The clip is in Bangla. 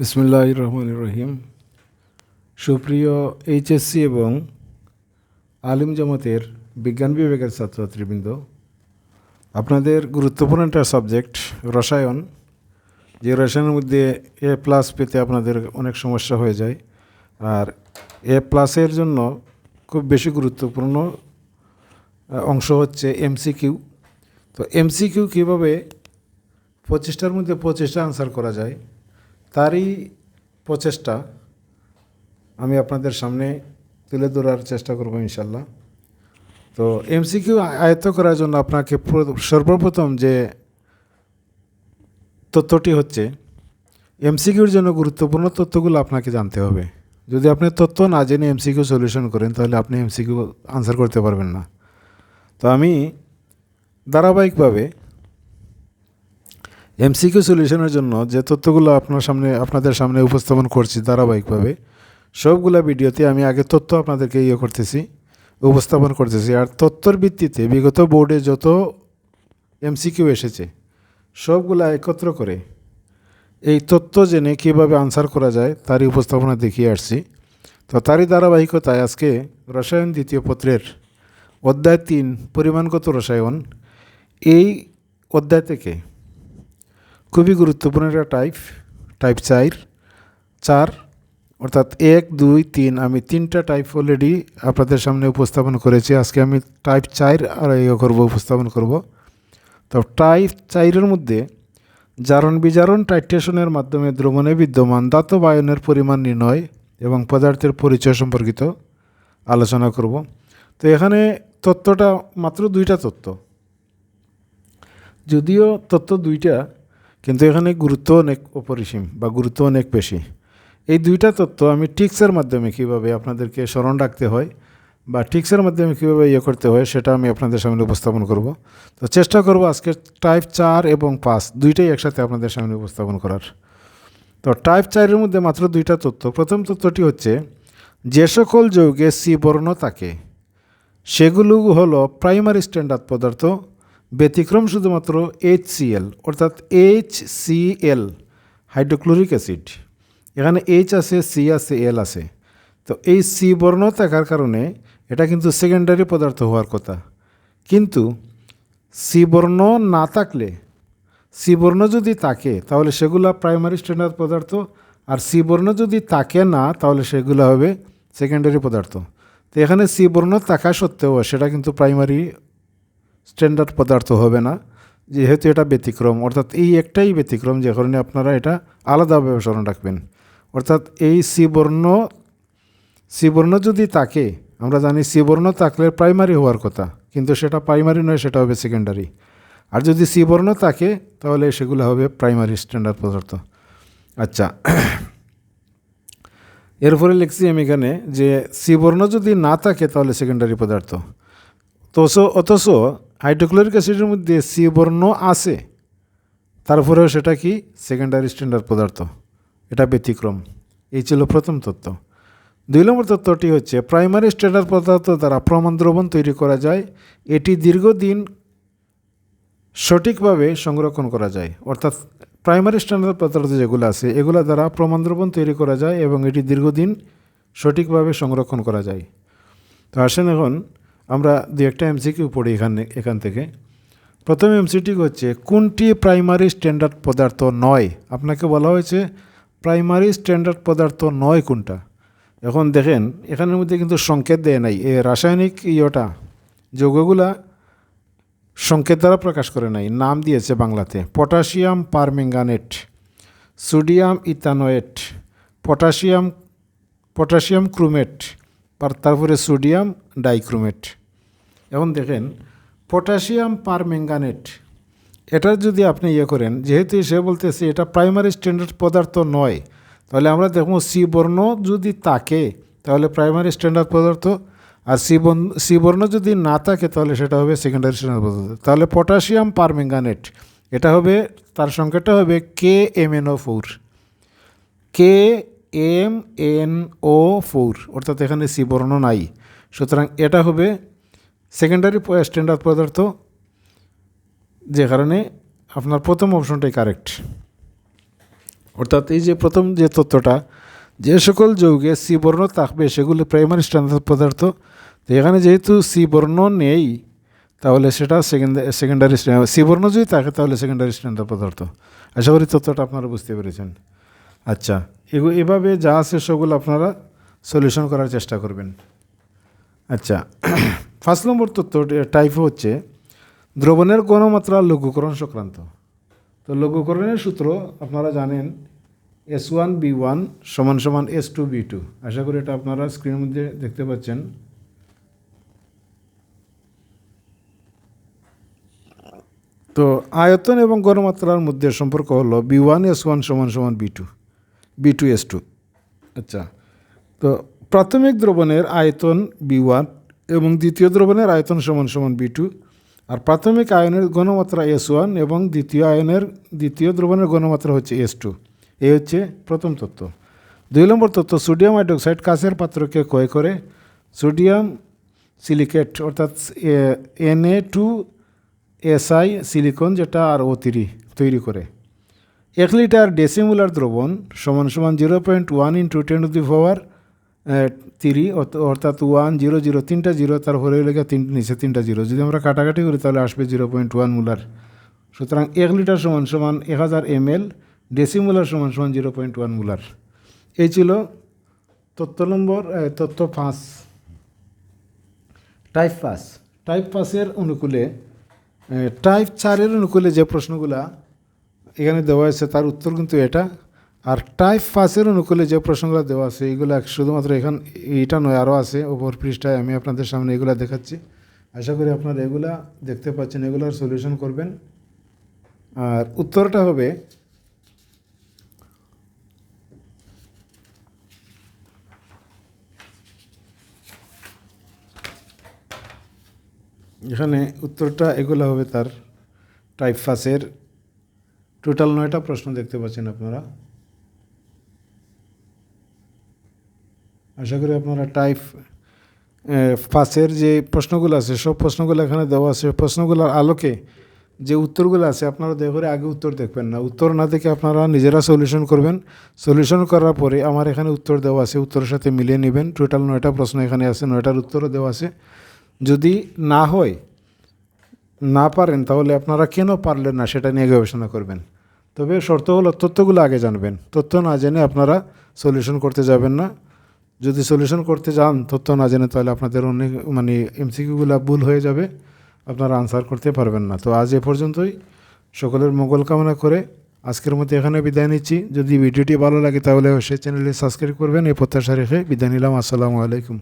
বিসমুল্লাহ রহমান রহিম সুপ্রিয় এইচএসসি এবং আলিম জামাতের বিজ্ঞান বিভাগের ছাত্রছাত্রীবৃন্দ, আপনাদের গুরুত্বপূর্ণ একটা সাবজেক্ট, রসায়ন, যে রসায়নের মধ্যে এ প্লাস পেতে আপনাদের অনেক সমস্যা হয়ে যায়। আর এ প্লাসের জন্য খুব বেশি গুরুত্বপূর্ণ অংশ হচ্ছে এমসিকিউ। তো এমসিকিউ কীভাবে পঁচিশটার মধ্যে পঁচিশটা আনসার করা যায়? তারই প্রচেষ্টা আমি আপনাদের সামনে তুলে ধরার চেষ্টা করব ইনশাল্লাহ। তো এমসিকিউ আয়ত্ত করার জন্য আপনাকে সর্বপ্রথম যে তথ্যটি হচ্ছে এমসিকিউর জন্য গুরুত্বপূর্ণ তথ্যগুলো আপনাকে জানতে হবে। যদি আপনি তথ্য না জেনে এমসিকিউ সলিউশন করেন, তাহলে আপনি এমসিকিউ আনসার করতে পারবেন না। তো আমি ধারাবাহিকভাবে এমসিকিউ সলিউশনের জন্য যে তথ্যগুলো আপনার সামনে, আপনাদের সামনে উপস্থাপন করছি ধারাবাহিকভাবে, সবগুলা ভিডিওতে আমি আগে তথ্য আপনাদেরকে ইয়ে করতেছি, উপস্থাপন করতেছি। আর তথ্যর ভিত্তিতে বিগত বোর্ডে যত এমসিকিউ এসেছে, সবগুলা একত্র করে এই তথ্য জেনে কীভাবে আনসার করা যায়, তারই উপস্থাপনা দেখিয়ে আসছি। তো তারই ধারাবাহিকতায় আজকে রসায়ন দ্বিতীয় পত্রের অধ্যায় তিন, পরিমাণগত রসায়ন, এই অধ্যায় থেকে খুবই গুরুত্বপূর্ণ একটা টাইপ টাইপ চার। চার, অর্থাৎ এক, দুই, তিন, আমি তিনটা টাইপ অলরেডি আপনাদের সামনে উপস্থাপন করেছি। আজকে আমি টাইপ চার আর ইয়ে করব উপস্থাপন করব। তো টাইপ চাইরের মধ্যে জারণ বিজারণ টাইট্রেশনের মাধ্যমে দ্রবণে বিদ্যমান দাতব আয়নের পরিমাণ নির্ণয় এবং পদার্থের পরিচয় সম্পর্কিত আলোচনা করব। তো এখানে তত্ত্বটা মাত্র দুইটা তত্ত্ব। যদিও তথ্য দুইটা কিন্তু এখানে গুরুত্ব অনেক অপরিসীম বা গুরুত্ব অনেক বেশি। এই দুইটা তথ্য আমি টিক্সের মাধ্যমে কীভাবে আপনাদেরকে স্মরণ রাখতে হয় বা টিক্সের মাধ্যমে কীভাবে ইয়ে করতে হয় সেটা আমি আপনাদের সামনে উপস্থাপন করব। তো চেষ্টা করব আজকে টাইপ চার এবং পাঁচ দুইটাই একসাথে আপনাদের সামনে উপস্থাপন করার। তো টাইপ চারের মধ্যে মাত্র দুইটা তথ্য প্রথম তথ্যটি হচ্ছে, যে সকল যৌগে সি বর্ণ থাকে, সেগুলো হলো প্রাইমারি স্ট্যান্ডার্ড পদার্থ ব্যতিক্রম শুধুমাত্র এইচ সিএল অর্থাৎ H C L hydrochloric acid এখানে এইচ আছে সি আছে এল আছে। তো এই সি বর্ণ থাকার কারণে এটা কিন্তু সেকেন্ডারি পদার্থ হওয়ার কথা। কিন্তু সি বর্ণ না থাকলে সি বর্ণ যদি থাকে, তাহলে সেগুলো প্রাইমারি স্ট্যান্ডার্ড পদার্থ, আর সি বর্ণ যদি থাকে না, তাহলে সেগুলো হবে সেকেন্ডারি পদার্থ। তো এখানে সি বর্ণ থাকা সত্ত্বেও সেটা কিন্তু প্রাইমারি স্ট্যান্ডার্ড পদার্থ হবে না, যেহেতু এটা ব্যতিক্রম। অর্থাৎ এই একটাই ব্যতিক্রম যে কারণে আপনারা এটা আলাদাভাবে স্মরণ রাখবেন। অর্থাৎ এই সি বর্ণ সি বর্ণ যদি তাকে, আমরা জানি সি বর্ণ থাকলে প্রাইমারি হওয়ার কথা, কিন্তু সেটা প্রাইমারি নয়, সেটা হবে সেকেন্ডারি আর যদি সি বর্ণ থাকে তাহলে সেগুলো হবে প্রাইমারি স্ট্যান্ডার্ড পদার্থ। আচ্ছা এরপরে লিখছি আমি এখানে যে সি বর্ণ যদি না থাকে, তাহলে সেকেন্ডারি পদার্থ। তোস অথচ হাইড্রোক্লোরিক অ্যাসিডের মধ্যে সি বর্ণ আছে। তারপরেও সেটা কি? সেকেন্ডারি স্ট্যান্ডার্ড পদার্থ। এটা ব্যতিক্রম। এই ছিল প্রথম তত্ত্ব। দুই নম্বর তত্ত্বটি হচ্ছে প্রাইমারি স্ট্যান্ডার্ড পদার্থ দ্বারা প্রমাণ দ্রবণ তৈরি করা যায়। এটি দীর্ঘদিন সঠিকভাবে সংরক্ষণ করা যায়। অর্থাৎ প্রাইমারি স্ট্যান্ডার্ড পদার্থ যেগুলো আছে, এগুলো দ্বারা প্রমাণ দ্রবণ তৈরি করা যায় এবং এটি দীর্ঘদিন সঠিকভাবে সংরক্ষণ করা যায়। তো আসেন এখন আমরা দু একটা এমসিকিউ পড়ি এখানে এখান থেকে। প্রথম এমসিটি হচ্ছে, কোনটি প্রাইমারি স্ট্যান্ডার্ড পদার্থ নয়? আপনাকে বলা হয়েছে, প্রাইমারি স্ট্যান্ডার্ড পদার্থ নয় কোনটা? এখন দেখেন, এখানের মধ্যে কিন্তু সংকেত দেয় নাই। এ রাসায়নিক ইয়েটা যৌগগুলা সংকেত দ্বারা প্রকাশ করে নাই, নাম দিয়েছে বাংলাতে। Potassium permanganate, sodium ethanoate, potassium potassium chromate তারপরে সোডিয়াম ডাইক্রোমেট। এখন দেখেন, পটাশিয়াম পারম্যাঙ্গানেট এটা যদি আপনি ইয়ে করেন, যেহেতু সে বলতেছে এটা প্রাইমারি স্ট্যান্ডার্ড পদার্থ নয়, তাহলে আমরা দেখব সি বর্ণ যদি থাকে, তাহলে প্রাইমারি স্ট্যান্ডার্ড পদার্থ, আর সি বর্ণ সি বর্ণ যদি না থাকে, তাহলে সেটা হবে সেকেন্ডারি স্ট্যান্ডার্ড পদার্থ। তাহলে পটাশিয়াম পারম্যাঙ্গানেট এটা হবে, তার সংখ্যাটা হবে K M N O four. K M N O four অর্থাৎ এখানে সি বর্ণ নাই। সুতরাং এটা হবে সেকেন্ডারি স্ট্যান্ডার্ড পদার্থ, যে কারণে আপনার প্রথম অপশনটাই কারেক্ট অর্থাৎ এই যে প্রথম যে তত্ত্বটা, যে সকল যৌগে সি বর্ণ থাকবে, সেগুলো প্রাইমারি স্ট্যান্ডার্ড পদার্থ। তো এখানে যেহেতু সি বর্ণ নেই, তাহলে সেটা সেকেন্ডারি সি বর্ণ যদি থাকে, তাহলে সেকেন্ডারি স্ট্যান্ডার্ড পদার্থ। আশা করি তত্ত্বটা আপনারা বুঝতে পেরেছেন। আচ্ছা। এভাবে যা আছে সেগুলো আপনারা সলিউশন করার চেষ্টা করবেন। আচ্ছা ফার্স্ট নম্বর তত্ত্ব টাইপ হচ্ছে দ্রবণের গণমাত্রা লঘুকরণ সংক্রান্ত। তো লঘুকরণের সূত্র আপনারা জানেন এস ওয়ান বি ওয়ান সমান সমান এস টু বি টু আশা করি এটা আপনারা স্ক্রিনের মধ্যে দেখতে পাচ্ছেন। তো আয়তন এবং গণমাত্রার মধ্যে সম্পর্ক হলো বি ওয়ান এস ওয়ান সমান সমান B two B two S two আচ্ছা। তো প্রাথমিক দ্রবণের আয়তন বি ওয়ান এবং দ্বিতীয় দ্রবণের আয়তন সমান সমান বি টু আর প্রাথমিক আয়নের গণমাত্রা এস ওয়ান এবং দ্বিতীয় আয়নের, দ্বিতীয় দ্রবণের গণমাত্রা হচ্ছে এস টু এই হচ্ছে প্রথম তত্ত্ব। দুই নম্বর তত্ত্ব, সোডিয়াম হাইড্রোক্সাইড কাঁচের পাত্রকে ক্ষয় করে সোডিয়াম সিলিকেট, অর্থাৎ N A two S I silicon যেটা আর ও তৈরি করে। এক লিটার ডেসিমুলার দ্রবণ সমান সমান zero point one into ten to the power three অর্থাৎ ওয়ান জিরো জিরো তিনটা জিরো তারপরে লেগে তিন নিচে তিনটা জিরো। যদি আমরা কাটাকাটি করি, তাহলে আসবে জিরো পয়েন্ট ওয়ান মুলার। সুতরাং এক লিটার সমান সমান এক হাজার এম এল ডেসিমুলার সমান সমান জিরো পয়েন্ট ওয়ান মুলার। এই ছিল তত্ত্ব নম্বর তত্ত্ব পাঁচ। টাইপ পাস টাইপ পাসের অনুকূলে টাইপ চারের অনুকূলে যে প্রশ্নগুলা এখানে দেওয়া আছে, তার উত্তর কিন্তু এটা। আর টাইপ পাসের অনুকূলে যে প্রশ্নগুলো দেওয়া আছে এইগুলো এক- শুধুমাত্র এখান এইটা নয় আরও আছে ওপর পৃষ্ঠায়, আমি আপনাদের সামনে এগুলা দেখাচ্ছি। আশা করি আপনারা এগুলা দেখতে পাচ্ছেন, এগুলার সলিউশন করবেন। আর উত্তরটা হবে, এখানে উত্তরটা এগুলো হবে তার টাইপ ফাসের টোটাল নয়টা প্রশ্ন দেখতে পাচ্ছেন আপনারা। আশা করি আপনারা টাইপ পাসের যে প্রশ্নগুলো আছে, সব প্রশ্নগুলো এখানে দেওয়া আছে। প্রশ্নগুলোর আলোকে যে উত্তরগুলো আছে, আপনারা দয়া করে আগে উত্তর দেখবেন না। উত্তর না দেখে আপনারা নিজেরা সলিউশন করবেন। সলিউশন করার পরে আমার এখানে উত্তর দেওয়া আছে, উত্তরের সাথে মিলিয়ে নেবেন। টোটাল নয়টা প্রশ্ন এখানে আছে, নয়টার উত্তরও দেওয়া আছে। যদি না হয় না পারেন, তাহলে আপনারা কেন পারলেন না সেটা নিয়ে গবেষণা করবেন? তবে শর্ত হলো, তথ্যগুলো আগে জানবেন। তথ্য না জেনে আপনারা সলিউশন করতে যাবেন না। যদি সলিউশন করতে যান, তথ্য না জেনে তাহলে আপনাদের অনেক মানে এমসিকিউগুলো ভুল হয়ে যাবে। আপনারা আনসার করতে পারবেন না। তো আজ এ পর্যন্তই। সকলের মঙ্গল কামনা করে আজকের মতো এখানে বিদায় নিচ্ছি। যদি ভিডিওটি ভালো লাগে, তাহলে অবশ্যই চ্যানেলে সাবস্ক্রাইব করবেন। এই প্রত্যাশা রেখে বিদায় নিলাম। আসসালামু আলাইকুম।